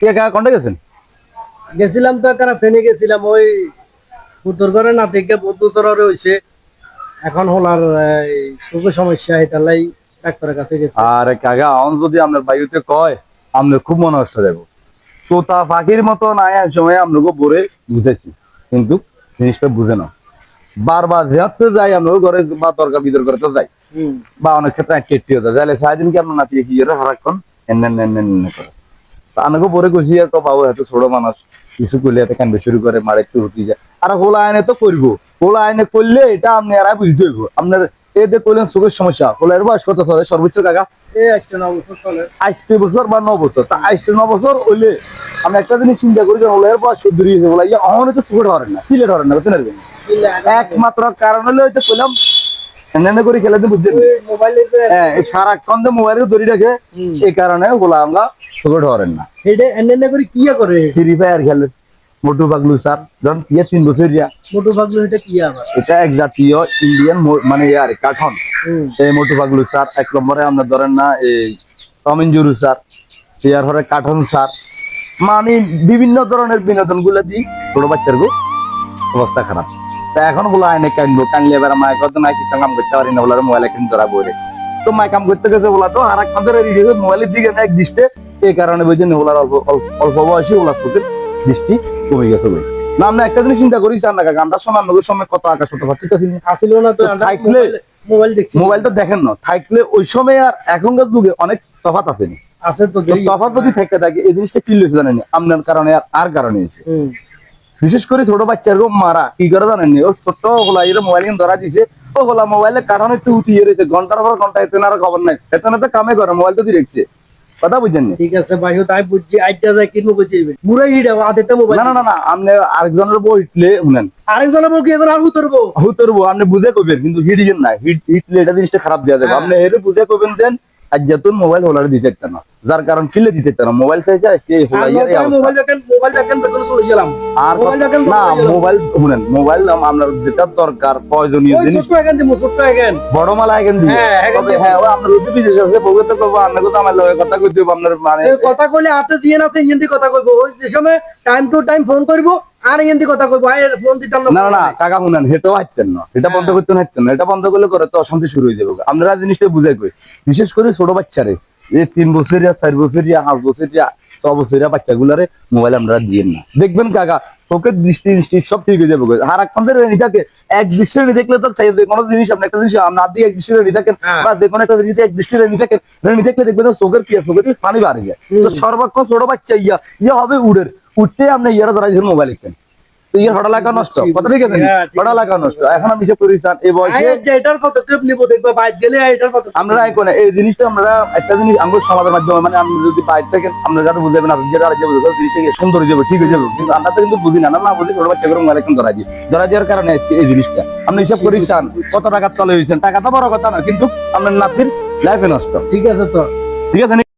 কে কাকা কন্টে গেছেন গেছিলাম তো একখানা ফেনে গেছিলাম ওই উত্তর করে না থেকে বহুত বছর আরে হয়েছে এখন হলার চোখের সমস্যা এটালাই ডাক্তারের কাছে গেছি। আরে কাকা অন যদি আপনার বায়ুতে কয় আপনি খুব মনে কষ্ট দেবো তো তা পাখির মতো নাই সময় আপনাকে বলে বুঝেছি কিন্তু জিনিসটা বুঝে না বারবার যেতে যাই আমরা ঘরে বা তরকার ভিতর করে তো যাই বা অনেক ক্ষেত্রে কেটে হতে যাইলে সারাদিন কি আপনার নাতিয়ে কি করে সারাক্ষণ এন এন এন এন করে? তা আমাকে পরে কষি তো পাবো এত ছোট মানুষ কিছু করলে এত কান্দে শুরু করে মারে একটু হতে যায়। আর হোলা আইনে তো করব হোলা আইনে করলে এটা আপনি আর বুঝতে হইব আপনার এতে করলেন চোখের সমস্যা হোলার বয়স কত চলে? সর্বোচ্চ কাকা? আইসটি বছর বা ন বছর তা আইসটি ন বছর হইলে আমি একটা জিনিস চিন্তা করি যে হোলার বয়স চোদ্দ হয়েছে বলা ইয়ে অহনে তো চোখে ধরেন না ফিলে ধরেন না বুঝতে পারবেন একমাত্র কারণ হলে হয়তো করলাম এনে করে খেলে বুঝছেন? মোবাইলে হ্যাঁ সারাক্ষণ তো মোবাইলে ধরে রাখে। এই কারণে ওগুলা আমরা চোখে ধরেন না। এনে এনে করে কি করে? ফ্রি ফায়ার খেলে। মোটু পাগলু স্যার যখন ইয়ে তিন বছর ইয়া। মোটু পাগলু এটা কি আবার? এটা এক জাতীয় ইন্ডিয়ান মানে ইয়ার কাঠন। এই মোটু পাগলু স্যার এক নম্বরে আমরা ধরেন না এই টমিনজুরু স্যার ইয়ার পরে কাঠন স্যার। মানে বিভিন্ন ধরনের বিনোদনগুলো দিই ছোট বাচ্চার গো অবস্থা খারাপ। তা এখন বলো আইনে কানবো কানলে এবার মায় কত না কিছু কাম করতে পারি না বলার মোবাইল এখন ধরা বই তো মায় কাম করতে গেছে বলা তো আর এক ধরে মোবাইলের দিকে না এক দৃষ্টে এই কারণে বুঝছেন ওলার অল্প অল্প- বয়সী ওলার চোখের দৃষ্টি কমে গেছে বই না আমরা একটা জিনিস চিন্তা করি চার না গানটার সময় আমাদের সময় কত আকাশ হতে পারছি আসিল না তো থাকলে- মোবাইল দেখছি। মোবাইল তো দেখেন না থাকলে ওই সময় আর এখনকার যুগে অনেক তফাত আছে আছে তো তফাত যদি থেকে থাকে এই জিনিসটা কি লইছে জানেন আপনার কারণে আর কারণে। বিশেষ করে ছোট বাচ্চার মারা। কি করে জানেন? ও ছোট হলা এর মোবাইল ধরা দিছে। ও হলা মোবাইলে কারণে একটু উঠিয়ে রয়েছে ঘণ্টার পর ঘণ্টা এতে আর খবর নাই। এতে না তো কামে করে মোবাইল তো দিয়ে কথা বুঝছেন ঠিক আছে ভাই তাই বুঝছি আইটা যায় কিনবো বুঝছি পুরো হিডা আদেতে মোবাইল না না না না আপনি আরেকজনের বউ হিটলে শুনেন। আরেকজনের বউ কি এখন আর উতরবো হুতর বউ আপনি বুঝে কবেন কিন্তু হিডিয়েন না হিট হিটলে এটা জিনিসটা খারাপ দেওয়া যাবে। হ্যাঁ। আপনি হেরে বুঝে কবেন দেন আর যেতুন মোবাইল হোলারে দিতে না। যার কারণ ফিলে দিতে না। মোবাইল চাইছে আর মোবাইল না মোবাইল শুনেন মোবাইল আমরা যেটা দরকার প্রয়োজনীয় জিনিস বড় মালা এখন হ্যাঁ, হ্যাঁ আপনার বিদেশ আছে বউকে তো করব আপনাকে তো আমার লগে কথা কইতে আপনার মানে কথা কইলে হাতে দিয়ে না হিন্দি কথা কইবো। ওই সময় টাইম টু টাইম ফোন করব আর হিন্দি কথা কইবো ফোন দিতাম না না না টাকা শুনেন হেঁটেও হাঁটতেন না। এটা বন্ধ হ্যাঁ। করতে হাঁটতেন না। এটা বন্ধ করলে করে তো অশান্তি শুরু হয়ে যাবে। আমরা জিনিসটা বুঝাই কই। বিশেষ করে ছোট বাচ্চারে। এই তিন বছরিয়া চার বছরিয়া পাঁচ বছরিয়া বছরিয়া বাচ্চাগুলারে মোবাইল আমরা দিয়ে না। দেখবেন কাকা চোখের দৃষ্টি দৃষ্টি সব ঠিক হয়ে যাবে আর এক পঞ্চের রেডি থাকে এক দৃষ্টির রেডি দেখলে তো চাই যে কোনো জিনিস আপনি একটা জিনিস আপনার দিয়ে এক দৃষ্টির রেডি থাকেন হ্যাঁ। বা যে কোনো একটা জিনিস এক দৃষ্টির রেডি থাকেন রেডি দেখলে দেখবেন চোখের কি চোখের পানি বাড়ি যায় তো। সর্বক্ষণ ছোট বাচ্চা ইয়া ইয়া হবে উড়ের। উঠতে আপনি ইয়ারা ধরা মোবাইল কিনেন তো ইয়ার হঠাৎ লাগা নষ্ট কথা ঠিক আছে? হ্যাঁ, হঠাৎ লাগা নষ্ট। এখন আমি হিসাব করি এই বয়সে এটার পদক্ষেপ নিবো দেখব বাইক গেলে এটার পদক্ষেপ আমরা এখন এই জিনিসটা আমরা একটা জিনিস আমাদের সমাজের মাধ্যমে মানে আপনি যদি বাইরে থাকেন আপনার যারা বুঝবেন আপনি যেটা রাজ্যে বুঝবেন জিনিসটা সুন্দর যাবে ঠিক হয়ে যাবে। কিন্তু আমরা তো কিন্তু বুঝি না আমরা না বুঝি ছোট বাচ্চা করে মোবাইল ধরা দিই ধরা দেওয়ার কারণে এই জিনিসটা। আপনি হিসাব করি চান কত টাকা তলে হয়েছেন টাকা তো বড় কথা না কিন্তু আপনার নাতির লাইফে নষ্ট ঠিক আছে তো? ঠিক আছে